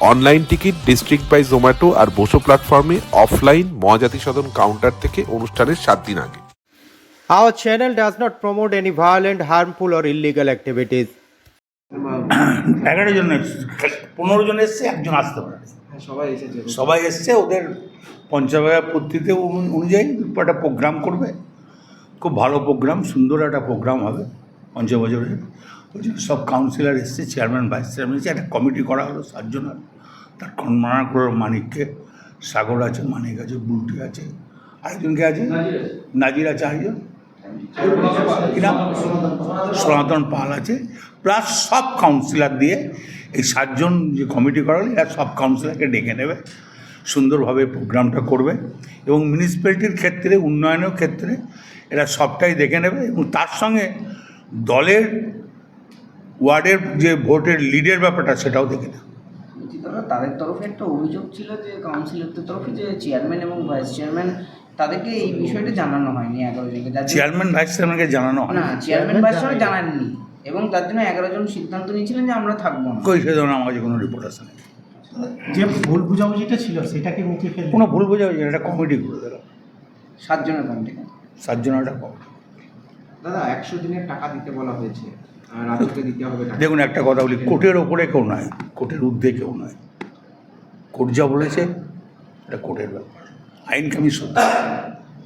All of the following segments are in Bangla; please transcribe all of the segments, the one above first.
Online ticket district by Zomato আর বসো প্ল্যাটফর্মে অফলাইন মহাজাতি সদন কাউন্টার থেকে অনুষ্ঠানের সাত দিন আগে। Our channel does not promote any violent, harmful, or illegal activities. এগারো জন এসছে পনেরো জন এসছে একজন আসতে পারে। হ্যাঁ, সবাই এসেছে। সবাই এসছে ওদের পঞ্চায়েত পদ্ধতিতে অনুযায়ী একটা প্রোগ্রাম করবে। খুব ভালো প্রোগ্রাম সুন্দর একটা প্রোগ্রাম হবে পঞ্চবছরে ওই জন্য সব কাউন্সিলর এসছে চেয়ারম্যান ভাইস চেয়ারম্যান এসছে একটা কমিটি করা হলো সাতজনের। তার করে মানিককে, সাগর আছে, মানিক আছে, বুলটি আছে। আরেকজনকে আছে? নাজির আছে আরেকজন? সনাতন পাল আছে। প্লাস সব কাউন্সিলর দিয়ে এই সাতজন যে কমিটি করা হলো এরা সব কাউন্সিলরকে ডেকে নেবে, সুন্দরভাবে প্রোগ্রামটা করবে। এবং মিউনিসিপ্যালিটির ক্ষেত্রে, উন্নয়নের ক্ষেত্রে এরা সবটাই দেখে নেবে এবং তার সঙ্গে দলের ওয়ার্ডের যে ভোটের লিডের ব্যাপারটা, সেটাও দেখে নেবে। দাদা তাদের তরফে একটা অভিযোগ ছিল যে কাউন্সিলরদের তরফে যে চেয়ারম্যান এবং ভাইস চেয়ারম্যান তাদেরকে এই বিষয়টা জানানো হয়নি এগারো জনকে। যার চেয়ারম্যান ভাইস চেয়ারম্যানকে জানানো হয় না চেয়ারম্যান ভাইস চেয়ারম্যান জানাননি। এবং তার জন্য এগারো জন সিদ্ধান্ত নিয়েছিলেন যে আমরা থাকব না। কই সে ধরনের আমার কাছে কোনো রিপোর্ট আসে না যে ভুল বুঝাবুঝিটা ছিল সেটাকে মিটিয়ে ফেলবে কোনো ভুল বোঝা একটা কমিটি করে দিল। সাতজনের কমিটি সাতজনের একটা কমিটি দাদা একশো দিনের টাকা দিতে বলা হয়েছে। আর দিতে হবে দেখুন একটা কথা বলি কোর্টের ওপরে কেউ নয় কোর্টের ঊর্ধ্বে কেউ নয়। কোর্ট যা বলেছে এটা কোর্টের ব্যাপার। আইন কামি সত্য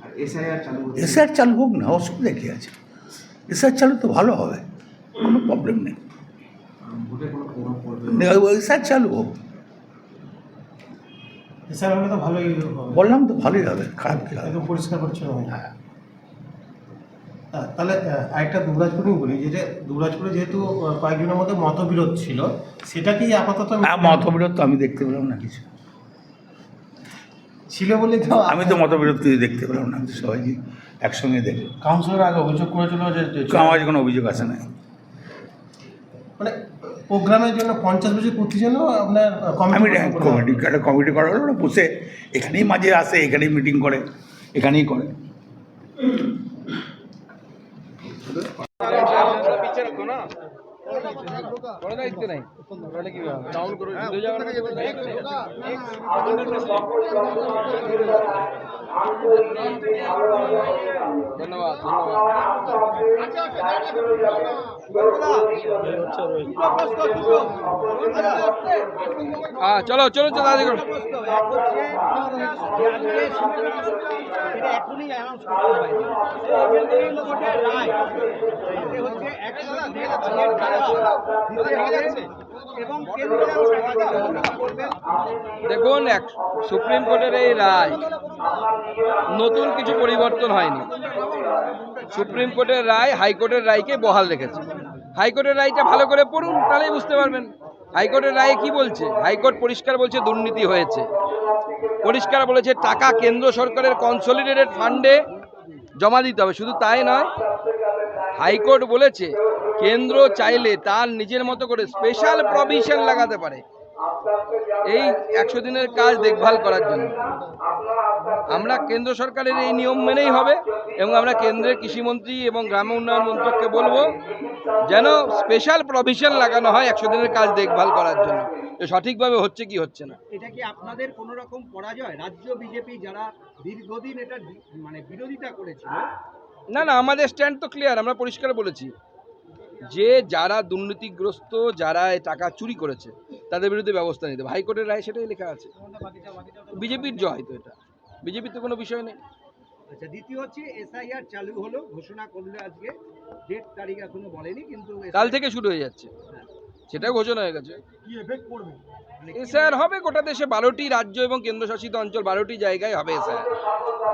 আর এসআইআর চালু এসআর চালু হোক না অসুবিধা কী আছে? এসআর চালু তো ভালো হবে কোনো প্রবলেম নেই। এসআর চালু হোক। এসআইআর হলে তো ভালোই বললাম তো ভালোই হবে খারাপ কী হবে? একদম পরিষ্কার পরিচ্ছন্ন হবে। হ্যাঁ। আহ, তাহলে আরেকটা দুবরাজপুরেই বলি যে যে দুবরাজপুরে যেহেতু কয়েকজনের মধ্যে মতবিরোধ ছিল সেটাকেই আপাতত হ্যাঁ মতবিরোধ তো আমি দেখতে পেলাম না কিছু। ছিল বলে তো আমি তো মতবিরোধ কিছু দেখতে পেলাম না সবাই একসঙ্গে দেখলাম কাউন্সিলর আগে অভিযোগ করেছিল যে আমার কোনো অভিযোগ আসে না মানে প্রোগ্রামের জন্য পঞ্চাশ বছর পূর্তির জন্য আপনার কমিটি করা কমিটি একটা কমিটি করা হলো ওরা বসে এখানেই মাঝে আসে এখানেই মিটিং করে এখানেই করে। कोणा इतके नाही डाऊन करू तुझ्या হ্যাঁ চলো চলো চলো, তাড়াতাড়ি দেখুন, এক সুপ্রিম কোর্টের এই রায় নতুন কিছু পরিবর্তন হয়নি। সুপ্রিম কোর্টের রায়, হাইকোর্টের রায়কে বহাল রেখেছে। হাইকোর্টের রায়টা ভালো করে পড়ুন, তাহলেই বুঝতে পারবেন। হাইকোর্টের রায়ে কি বলছে? হাইকোর্ট পরিষ্কার বলছে দুর্নীতি হয়েছে। পরিষ্কার বলেছে টাকা কেন্দ্র সরকারের কনসলিডেটেড ফান্ডে জমা দিতে হবে। শুধু তাই নয়, হাইকোর্ট বলেছে, কেন্দ্র চাইলে তার নিজের মতো করে স্পেশাল প্রভিশন লাগাতে পারে। এই একশো দিনের কাজ দেখভাল করার জন্য। আমরা কেন্দ্র সরকারের এই নিয়ম মেনেই হবে এবং আমরা কেন্দ্রের কৃষিমন্ত্রী এবং গ্রাম উন্নয়ন মন্ত্রককে বলব যেন স্পেশাল প্রভিশন লাগানো হয় একশো দিনের কাজ দেখভাল করার জন্য। তো সঠিকভাবে হচ্ছে কি হচ্ছে না? এটা কি আপনাদের কোনো রকম পরাজয়? রাজ্য বিজেপি যারা দীর্ঘদিন এটা মানে বিরোধিতা করেছিল না না আমাদের স্ট্যান্ড তো ক্লিয়ার আমরা পরিষ্কার বলেছি। যে যারা দুর্নীতিগ্রস্ত যারা টাকা চুরি করেছে তাদের বিরুদ্ধে ব্যবস্থা নিতে হাইকোর্টের রায় সেটাই লেখা আছে। বিজেপির জয় তো এটা। বিজেপির তো কোনো বিষয় নেই। আচ্ছা দ্বিতীয় হচ্ছে এসআইআর চালু হলো ঘোষণা করল আজকে ডেট তারিখ এখনও বলেনি কিন্তু কাল থেকে শুরু হয়ে যাচ্ছে। সেটাও ঘোষণা হয়ে গেছে। কি এফেক্ট পড়বে? এসআর হবে গোটা দেশে বারোটি রাজ্য এবং কেন্দ্রশাসিত অঞ্চল বারোটি জায়গায় হবে এসআর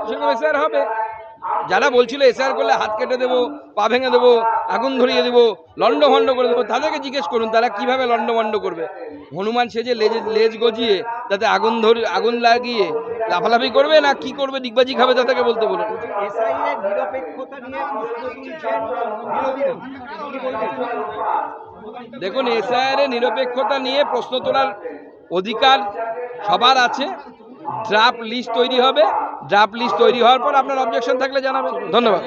সেরকম এসআর হবে। যারা বলছিল এসআর করলে হাত কেটে দেবো, পা ভেঙে দেবো, আগুন ধরিয়ে দেবো লন্ডভন্ড করে দেবো, তাদেরকে জিজ্ঞেস করুন, তারা কীভাবে লন্ডভন্ড করবে? হনুমান সেজে লেজ লেজ গজিয়ে তাতে আগুন ধরে আগুন লাগিয়ে লাফালাফি করবে না কি করবে? ডিগবাজি খাবে তাদেরকে বলতে বলুন। দেখুন এসআইআর এর নিরপেক্ষতা নিয়ে প্রশ্ন তোলার অধিকার সবার আছে ড্রাফট লিস্ট তৈরি হবে। ড্রাফট লিস্ট তৈরি হওয়ার পর আপনার অবজেকশন থাকলে জানাবেন। ধন্যবাদ।